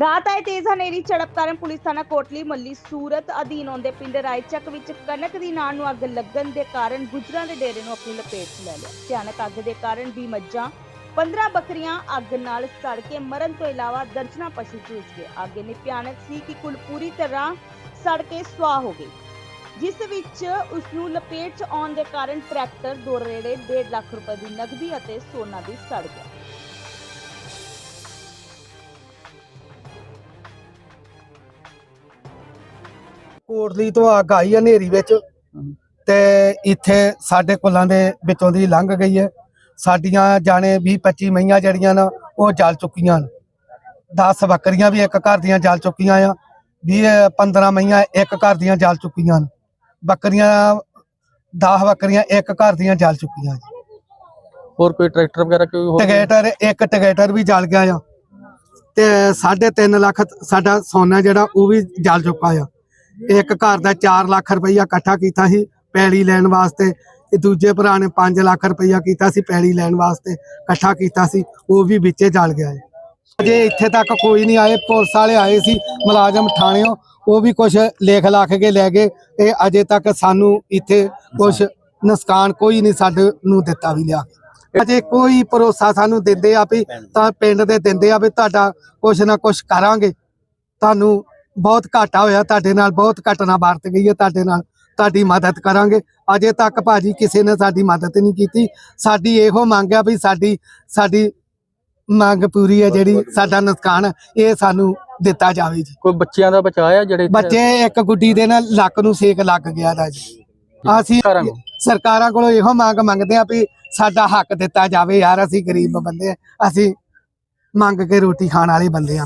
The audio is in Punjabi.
ਰਾਤ ਆਏ ਤੇਜ਼ ਹਨੇਰੀ, ਝੜਪ ਕਾਰਨ ਪੁਲਿਸ ਥਾਣਾ ਕੋਟਲੀ, ਮੱਲੀ, ਸੂਰਤ ਅਧੀਨ ਆਉਂਦੇ ਪਿੰਡ ਰਾਏਚੱਕ ਵਿੱਚ ਕਣਕ ਦੀ ਨਾੜ ਨੂੰ ਅੱਗ ਲੱਗਣ ਦੇ ਕਾਰਨ ਗੁਜਰਾਂ ਦੇ ਡੇਰੇ ਨੂੰ ਆਪਣੀ ਲਪੇਟ 'ਚ ਲੈ ਲਿਆ। ਭਿਆਨਕ ਅੱਗ ਦੇ ਕਾਰਨ 20 ਮੱਝਾਂ 15 ਬੱਕਰੀਆਂ ਅੱਗ ਨਾਲ ਸੜ ਕੇ ਮਰਨ ਤੋਂ ਇਲਾਵਾ ਦਰਜਨਾਂ ਪਸ਼ੂ ਝੂਸ ਗਏ। ਅੱਗ ਇੰਨੀ ਭਿਆਨਕ ਸੀ ਕਿ ਕੁੱਲ ਪੂਰੀ ਤਰ੍ਹਾਂ ਸੜ ਕੇ ਸੁਆਹ ਹੋ ਗਈ। ਜਿਸ ਵਿੱਚ ਉਸ ਨੂੰ ਲਪੇਟ 'ਚ ਆਉਣ ਦੇ ਕਾਰਨ ਟਰੈਕਟਰ, ਦੋ ਰੇੜੇ 1.5 ਲੱਖ ਰੁਪਏ ਦੀ ਨਕਦੀ ਅਤੇ ਸੋਨਾ ਵੀ ਸੜ ਗਿਆ। ਕੋਟਲੀ ਤੋਂ ਅੱਗ ਆਈ ਹੈ ਹਨੇਰੀ ਵਿੱਚ। ਤੇ ਇੱਥੇ ਸਾਡੇ ਕੁੱਲਾਂ ਦੇ ਵਿੱਚੋਂ ਦੀ ਲੰਘ ਗਈ ਹੈ। ਸਾਡੀਆਂ ਜਾਣੇ 20 25 ਮਈਆਂ ਜਿਹੜੀਆਂ ਨਾ ਉਹ ਜਲ ਚੁੱਕੀਆਂ ਨੇ। 10 ਬੱਕਰੀਆਂ ਵੀ ਇੱਕ ਘਰ ਦੀਆਂ ਜਲ ਚੁੱਕੀਆਂ ਆ। 20 15 ਮਈਆਂ ਇੱਕ ਘਰ ਦੀਆਂ ਜਲ ਚੁੱਕੀਆਂ ਨੇ। ਬੱਕਰੀਆਂ 10 ਬੱਕਰੀਆਂ ਇੱਕ ਘਰ ਦੀਆਂ ਜਲ ਚੁੱਕੀਆਂ ਨੇ। ਹੋਰ ਕੋਈ ਟਰੈਕਟਰ ਵਗੈਰਾ ਕੋਈ ਹੋਰ ਟਿਕੇਟਰ ਇੱਕ ਟਿਕੇਟਰ ਵੀ ਜਲ ਗਿਆ ਆ। ਤੇ 3.5 ਲੱਖ ਸਾਡਾ ਸੋਨਾ ਜਿਹੜਾ ਉਹ ਵੀ ਜਲ ਚੁੱਕਾ ਆ। ਇੱਕ ਘਰ ਦਾ 4 ਲੱਖ ਰੁਪਈਆ ਇਕੱਠਾ ਕੀਤਾ ਸੀ ਪੈਲੀ ਲੈਣ ਵਾਸਤੇ ਤੇ ਦੂਜੇ ਭਰਾ ਨੇ 5 ਲੱਖ ਰੁਪਈਆ ਕੀਤਾ ਸੀ ਪੈਲੀ ਲੈਣ ਵਾਸਤੇ ਇਕੱਠਾ ਕੀਤਾ ਸੀ, ਉਹ ਵੀ ਵਿੱਚੇ ਜਲ ਗਿਆ ਹੈ ਅਜੇ ਇੱਥੇ ਤੱਕ ਕੋਈ ਨਹੀਂ ਆਏ, ਪੁਲਿਸ ਵਾਲੇ ਆਏ ਸੀ, ਮੁਲਾਜ਼ਮ ਥਾਣਿਓਂ, ਉਹ ਵੀ ਕੁਝ ਲੇਖ ਲੱਖ ਕੇ ਲੈ ਗਏ ਤੇ ਅਜੇ ਤੱਕ ਸਾਨੂੰ ਇੱਥੇ ਕੁਝ ਨੁਕਸਾਨ ਕੋਈ ਨਹੀਂ ਸਾਡੇ ਨੂੰ ਦਿੱਤਾ ਵੀ ਲਿਆ। ਅਜੇ ਕੋਈ ਭਰੋਸਾ ਸਾਨੂੰ ਦਿੰਦੇ ਆ ਵੀ ਤਾਂ ਪਿੰਡ ਦੇ ਦਿੰਦੇ ਆ ਵੀ ਤੁਹਾਡਾ ਕੁਛ ਨਾ ਕੁਛ ਕਰਾਂਗੇ, ਤੁਹਾਨੂੰ ਬਹੁਤ ਘਾਟਾ ਹੋਇਆ ਤੁਹਾਡੇ ਨਾਲ ਬਹੁਤ ਘਟਨਾ ਵਰਤ ਗਈ ਹੈ ਤੁਹਾਡੇ ਨਾਲ ਤੁਹਾਡੀ ਮਦਦ ਕਰਾਂਗੇ। ਅਜੇ ਤੱਕ ਭਾਜੀ ਕਿਸੇ ਨੇ ਸਾਡੀ ਮਦਦ ਨਹੀਂ ਕੀਤੀ। ਸਾਡੀ ਇਹੋ ਮੰਗ ਆ ਵੀ ਸਾਡੀ ਸਾਡੀ ਮੰਗ ਪੂਰੀ ਹੈ ਜਿਹੜੀ ਸਾਡਾ ਨੁਕਸਾਨ ਇਹ ਸਾਨੂੰ ਦਿੱਤਾ ਜਾਵੇ ਜੀ। ਕੋਈ ਬੱਚਿਆਂ ਦਾ ਬਚਾਇਆ ਜਿਹੜੇ ਬੱਚੇ ਇੱਕ ਗੁੱਡੀ ਦੇ ਨਾਲ ਲੱਕ ਨੂੰ ਸੇਕ ਲੱਗ ਗਿਆ ਦਾ ਜੀ। ਅਸੀਂ। ਸਰਕਾਰਾਂ ਕੋਲੋਂ ਇਹੋ ਮੰਗ ਮੰਗਦੇ ਆ ਵੀ ਸਾਡਾ ਹੱਕ ਦਿੱਤਾ ਜਾਵੇ ਯਾਰ ਅਸੀਂ ਗਰੀਬ ਬੰਦੇ ਆ ਅਸੀਂ ਮੰਗ ਕੇ ਰੋਟੀ ਖਾਣ ਵਾਲੇ ਬੰਦੇ ਆ।